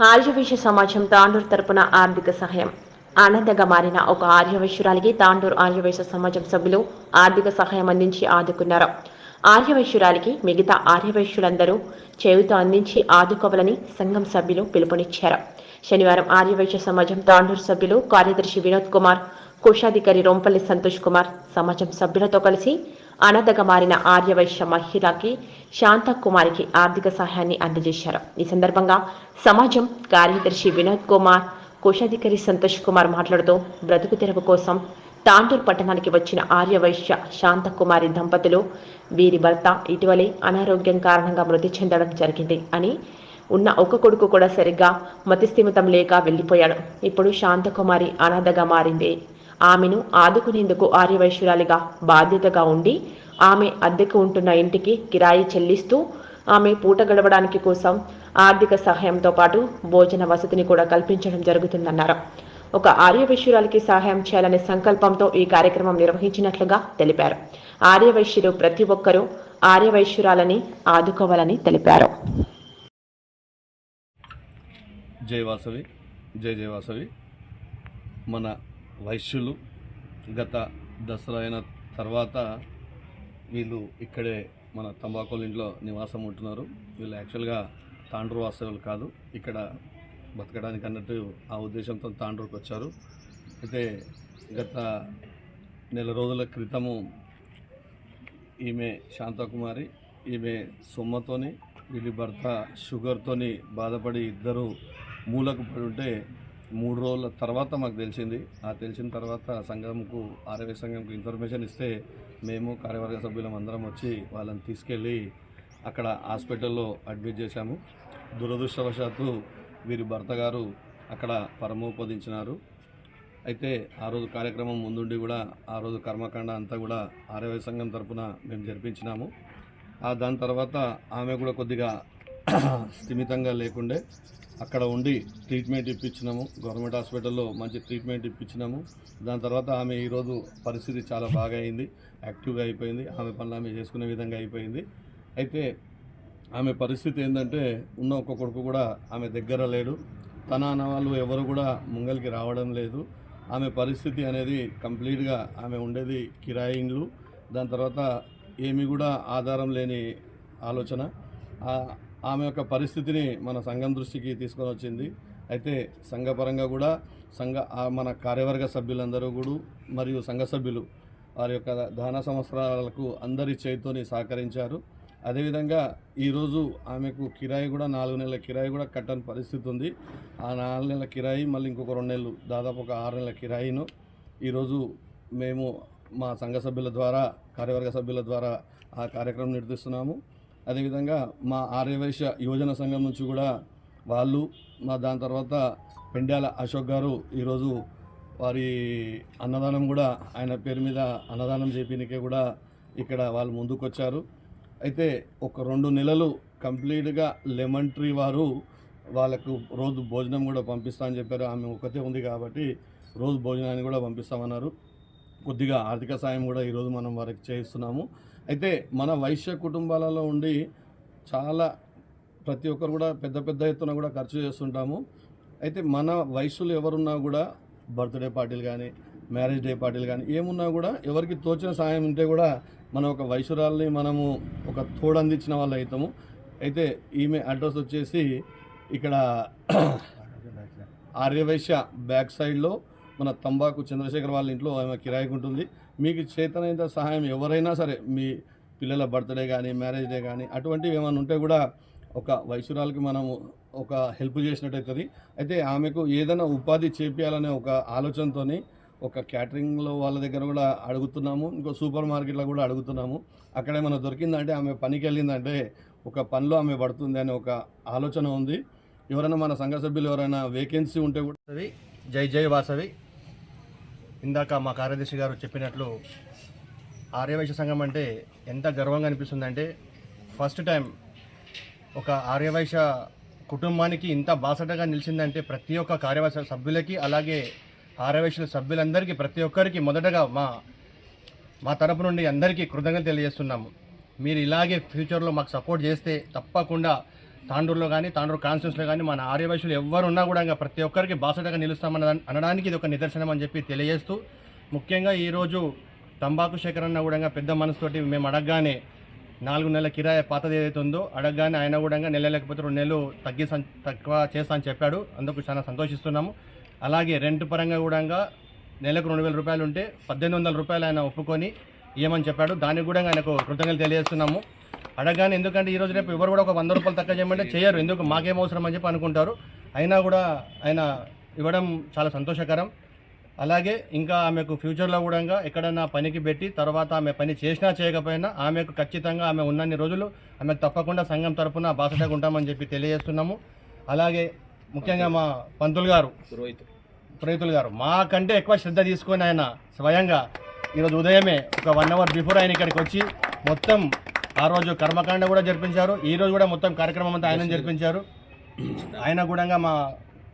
ఆర్యవైశ్య సమాజం తాండూరు తరపున ఆర్థిక సహాయం. ఆనందంగా మారిన ఒక ఆర్యవైశ్యురాలికి తాండూరు ఆర్యవైశ్య సమాజం సభ్యులు ఆర్థిక సహాయం అందించి ఆదుకున్నారు. ఆర్యవైశ్యురాలికి మిగతా ఆర్యవైశ్యులందరూ చేయుతో అందించి ఆదుకోవాలని సంఘం సభ్యులు పిలుపునిచ్చారు. శనివారం ఆర్యవైశ్య సమాజం తాండూరు సభ్యులు కార్యదర్శి వినోద్ కుమార్ కోశాధికారి రొంపల్లి సంతోష్ కుమార్ సమాజం సభ్యులతో కలిసి అనాథగా మారిన ఆర్యవైశ్య మహిళకి శాంత కుమారికి ఆర్థిక సహాయాన్ని అందజేశారు. ఈ సందర్భంగా సమాజం కార్యదర్శి వినోద్ కుమార్ కోశాధికారి సంతోష్ కుమార్ మాట్లాడుతూ బ్రతుకు తెరవు కోసం తాంటూర్ పట్టణానికి వచ్చిన ఆర్యవైశ్య శాంత కుమారి దంపతులు వీరి భర్త ఇటీవలే అనారోగ్యం కారణంగా మృతి చెందడం జరిగింది అని ఉన్న ఒక కొడుకు కూడా సరిగ్గా మతిస్థిమితం లేక వెళ్ళిపోయాడు. ఇప్పుడు శాంతకుమారి అనాథగా మారింది. ఆమెను ఆదుకునేందుకు ఆర్యవైశ్యురాలిగా బాధ్యతగా ఉండి ఆమె అద్దెకు ఉంటున్న ఇంటికి కిరాయి చెల్లిస్తూ ఆమె పూట గడవడానికి కోసం ఆర్థిక సహాయంతో పాటు భోజన వసతిని కూడా కల్పించడం జరుగుతుందన్నారు. ఒక ఆర్యవైశ్యురాలికి సహాయం చేయాలనే సంకల్పంతో ఈ కార్యక్రమం నిర్వహించినట్లుగా తెలిపారు. ఆర్యవైశ్యులు ప్రతి ఒక్కరూ ఆర్యవైశ్యురాలని ఆదుకోవాలని తెలిపారు. జై వాసవి జై జయ వాసవి. మన వైశ్యులు. గత దసరా అయిన తర్వాత వీళ్ళు ఇక్కడే మన తంబాకుల ఇంట్లో నివాసం ఉంటున్నారు. వీళ్ళు యాక్చువల్గా తాండ్రు వాస్తవులు కాదు. ఇక్కడ బతకడానికి అన్నట్టు ఆ ఉద్దేశంతో తాండ్రుకు వచ్చారు. అయితే గత నెల రోజుల క్రితము ఈమె శాంతకుమారి ఈమె సొమ్మతోని వీళ్ళ భర్త షుగర్తోని బాధపడి ఇద్దరు మూలకు పడి ఉంటే మూడు రోజుల తర్వాత మాకు తెలిసింది. ఆ తెలిసిన తర్వాత సంఘంకు ఆరోగ్య సంఘంకు ఇన్ఫర్మేషన్ ఇస్తే మేము కార్యవర్గ సభ్యులం అందరం వచ్చి వాళ్ళని తీసుకెళ్ళి అక్కడ హాస్పిటల్లో అడ్మిట్ చేశాము. దురదృష్టవశాత్తు వీరి భర్త గారు అక్కడ పరమోపదించినారు. అయితే ఆ రోజు కార్యక్రమం ముందుండి కూడా ఆ రోజు కర్మకాండ అంతా కూడా ఆరోగ్య సంఘం తరఫున మేము జరిపించినాము. దాని తర్వాత ఆమె కూడా కొద్దిగా స్థిమితంగా లేకుండే అక్కడ ఉండి ట్రీట్మెంట్ ఇప్పించినాము. గవర్నమెంట్ హాస్పిటల్లో మంచి ట్రీట్మెంట్ ఇప్పించినాము. దాని తర్వాత ఆమె ఈరోజు పరిస్థితి చాలా బాగా అయింది. యాక్టివ్గా అయిపోయింది. ఆమె పనులు ఆమె చేసుకునే విధంగా అయిపోయింది. అయితే ఆమె పరిస్థితి ఏంటంటే ఉన్న ఒక్క కొడుకు కూడా ఆమె దగ్గర లేడు. తన అన్న వాళ్ళు ఎవరు కూడా ముంగలికి రావడం లేదు. ఆమె పరిస్థితి అనేది కంప్లీట్గా ఆమె ఉండేది కిరాయి ఇండ్లు దాని తర్వాత ఏమి కూడా ఆధారం లేని ఆలోచన. ఆమె యొక్క పరిస్థితిని మన సంఘం దృష్టికి తీసుకొని వచ్చింది. అయితే సంఘపరంగా కూడా సంఘ మన కార్యవర్గ సభ్యులందరూ కూడా మరియు సంఘ సభ్యులు వారి యొక్క దాన సంవత్సరాలకు అందరి చేతితోని సహకరించారు. అదేవిధంగా ఈరోజు ఆమెకు కిరాయి కూడా నాలుగు నెలల కిరాయి కూడా కట్టని పరిస్థితి ఉంది. ఆ నాలుగు నెలల కిరాయి మళ్ళీ ఇంకొక రెండు నెలలు దాదాపు ఒక ఆరు నెలల కిరాయిను ఈరోజు మేము మా సంఘ సభ్యుల ద్వారా కార్యవర్గ సభ్యుల ద్వారా ఆ కార్యక్రమం నిర్దిస్తున్నాము అదేవిధంగా మా ఆర్యవైశ్య యువజన సంఘం నుంచి కూడా వాళ్ళు మా దాని తర్వాత పెండ్యాల అశోక్ గారు ఈరోజు వారి అన్నదానం కూడా ఆయన పేరు మీద అన్నదానం చేపినకే కూడా ఇక్కడ వాళ్ళు ముందుకొచ్చారు. అయితే ఒక రెండు నెలలు కంప్లీట్గా లెమన్ ట్రీ వారు వాళ్ళకు రోజు భోజనం కూడా పంపిస్తా అని చెప్పారు. ఆమె ఒకతే ఉంది కాబట్టి రోజు భోజనాన్ని కూడా పంపిస్తామన్నారు. కొద్దిగా ఆర్థిక సాయం కూడా ఈరోజు మనం వారికి చేయిస్తున్నాము. అయితే మన వైశ్య కుటుంబాలలో ఉండి చాలా ప్రతి ఒక్కరు కూడా పెద్ద పెద్ద ఎత్తున కూడా ఖర్చు చేస్తుంటాము. అయితే మన వయసులు ఎవరున్నా కూడా బర్త్డే పార్టీలు కానీ మ్యారేజ్ డే పార్టీలు కానీ ఏమున్నా కూడా ఎవరికి తోచిన సాయం ఉంటే కూడా మనం ఒక వయసురాల్ని మనము ఒక తోడందించిన వాళ్ళు అవుతాము అయితే ఈమె అడ్రస్ వచ్చేసి ఇక్కడ ఆర్యవైశ్య బ్యాక్ సైడ్లో మన తంబాకు చంద్రశేఖర్ వాళ్ళ ఇంట్లో ఆమె కిరాయికి ఉంటుంది మీకు చేతనైన సహాయం ఎవరైనా సరే మీ పిల్లల బర్త్డే కానీ మ్యారేజ్ డే కానీ అటువంటివి ఏమైనా ఉంటే కూడా ఒక వయసురాలకి మనము ఒక హెల్ప్ చేసినట్టు అవుతుంది. అయితే ఆమెకు ఏదైనా ఉపాధి చేపించాలనే ఒక ఆలోచనతోని ఒక క్యాటరింగ్లో వాళ్ళ దగ్గర కూడా అడుగుతున్నాము ఇంకో సూపర్ మార్కెట్లో కూడా అడుగుతున్నాము. అక్కడ ఏమైనా దొరికిందంటే ఆమె పనికి వెళ్ళిందంటే ఒక పనిలో ఆమె పడుతుంది అనే ఒక ఆలోచన ఉంది. ఎవరైనా మన సంఘ సభ్యులు ఎవరైనా వేకెన్సీ ఉంటే కూడా జై జై వాసవి. ఇందాక మా కార్యదర్శి గారు చెప్పినట్లు ఆర్యవైశ్య సంఘం అంటే ఎంత గర్వంగా అనిపిస్తుందంటే ఫస్ట్ టైం ఒక ఆర్యవైశ్య కుటుంబానికి ఇంత బాసటగా నిలిచిందంటే ప్రతి ఒక్క కార్యవైశ్య సభ్యులకి అలాగే ఆర్యవైశ్యుల సభ్యులందరికీ ప్రతి ఒక్కరికి మొదటగా మా మా తరపు నుండి అందరికీ కృతజ్ఞత తెలియజేస్తున్నాము. మీరు ఇలాగే ఫ్యూచర్లో మాకు సపోర్ట్ చేస్తే తప్పకుండా తాండూరులో కానీ తాండూరు కాన్స్టిట్యూన్స్లో కానీ మన ఆర్యవైశ్యులు ఎవరు ఉన్నా కూడా ఇంకా ప్రతి ఒక్కరికి బాసటగా నిలుస్తామన్న అనడానికి ఇది ఒక నిదర్శనం అని చెప్పి తెలియజేస్తూ ముఖ్యంగా ఈరోజు తంబాకు శేఖరన్న కూడా పెద్ద మనసుతోటి మేము అడగగానే నాలుగు నెలల కిరాయి పాతది ఏదైతే ఉందో అడగగానే ఆయన కూడా నెల లేకపోతే రెండు నెలలు తగ్గి తక్కువ చేస్తా అని చెప్పాడు. అందుకు చాలా సంతోషిస్తున్నాము. అలాగే రెంట్ పరంగా కూడా నెలకు రెండు వేల రూపాయలు ఉంటే పద్దెనిమిది వందల రూపాయలు ఆయన ఒప్పుకొని ఇవ్వమని చెప్పాడు. దానికి కూడా ఆయనకు కృతజ్ఞతలు తెలియజేస్తున్నాము. అడగగానే ఎందుకంటే ఈ రోజు రేపు ఎవరు కూడా ఒక వంద రూపాయలు తక్కువ చేయమంటే చేయరు. ఎందుకు? మాకేం అవసరం అని చెప్పి అనుకుంటారు. అయినా కూడా ఆయన ఇవ్వడం చాలా సంతోషకరం. అలాగే ఇంకా ఆమెకు ఫ్యూచర్లో కూడా ఎక్కడైనా పనికి పెట్టి తర్వాత ఆమె పని చేసినా చేయకపోయినా ఆమెకు ఖచ్చితంగా ఆమె ఉన్నన్ని రోజులు ఆమెకు తప్పకుండా సంఘం తరపున బాసటగా ఉంటామని చెప్పి తెలియజేస్తున్నాము. అలాగే ముఖ్యంగా మా పంతులు గారు పురోహితులు గారు మాకంటే ఎక్కువ శ్రద్ధ తీసుకొని ఆయన స్వయంగా ఈరోజు ఉదయమే ఒక వన్ అవర్ బిఫోర్ ఆయన ఇక్కడికి వచ్చి మొత్తం ఆ రోజు కర్మకాండ కూడా జరిపించారు. ఈ రోజు కూడా మొత్తం కార్యక్రమం అంతా ఆయన జరిపించారు. ఆయన కూడా మా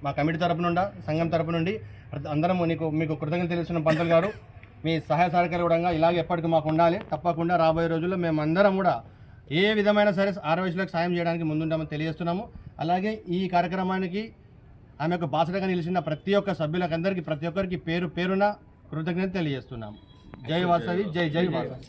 మా కమిటీ తరపు నుండి సంఘం తరపు నుండి అందరం నీకు మీకు కృతజ్ఞతలు తెలుస్తున్న పంతులు గారు మీ సహాయ సహకారాలు కూడా ఇలాగే ఎప్పటికీ మాకు ఉండాలి. తప్పకుండా రాబోయే రోజుల్లో మేము అందరం కూడా ఏ విధమైన సరే ఆరోగ్యలకు సాయం చేయడానికి ముందుంటామని తెలియజేస్తున్నాము. అలాగే ఈ కార్యక్రమానికి ఆమె యొక్క బాసటగా నిలిచిన ప్రతి ఒక్క సభ్యులకు అందరికీ ప్రతి ఒక్కరికి పేరు పేరున కృతజ్ఞత తెలియజేస్తున్నాము. జై వాసవి జై జై వాసవి.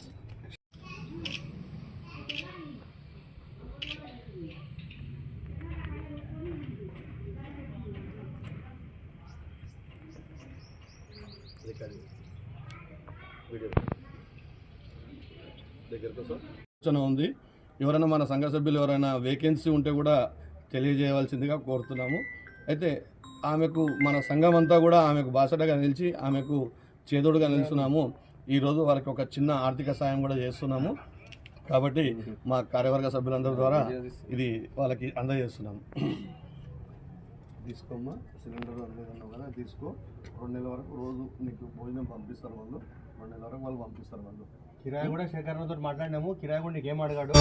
ఆలోచన ఉంది. ఎవరైనా మన సంఘ సభ్యులు ఎవరైనా వేకెన్సీ ఉంటే కూడా తెలియజేయవలసిందిగా కోరుతున్నాము. అయితే ఆమెకు మన సంఘం అంతా కూడా ఆమెకు బాసటగా నిలిచి ఆమెకు చేదోడుగా నిలుస్తున్నాము. ఈరోజు వారికి ఒక చిన్న ఆర్థిక సాయం కూడా చేస్తున్నాము. కాబట్టి మా కార్యవర్గ సభ్యులందరి ద్వారా ఇది వాళ్ళకి అందజేస్తున్నాము. తీసుకోమ్మా. సిలిండర్ అందజేయడం కదా తీసుకో. రెండు నెలల వరకు రోజు నీకు భోజనం పంపిస్తారు వాళ్ళు. రెండు నెలల వరకు వాళ్ళు పంపిస్తారు వాళ్ళు. కిరాయి కూడా శేఖర్తో మాట్లాడినాము. కిరాయి కూడా నీకేం అడగాడు?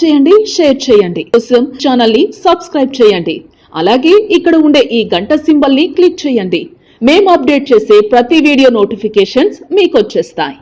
చేయండి షేర్ చేయండి. కోసం ఛానల్ని సబ్స్క్రైబ్ చేయండి. అలాగే ఇక్కడ ఉండే ఈ గంట సింబల్ని క్లిక్ చేయండి. మేము అప్డేట్ చేసే ప్రతి వీడియో నోటిఫికేషన్స్ మీకు వచ్చేస్తాయి.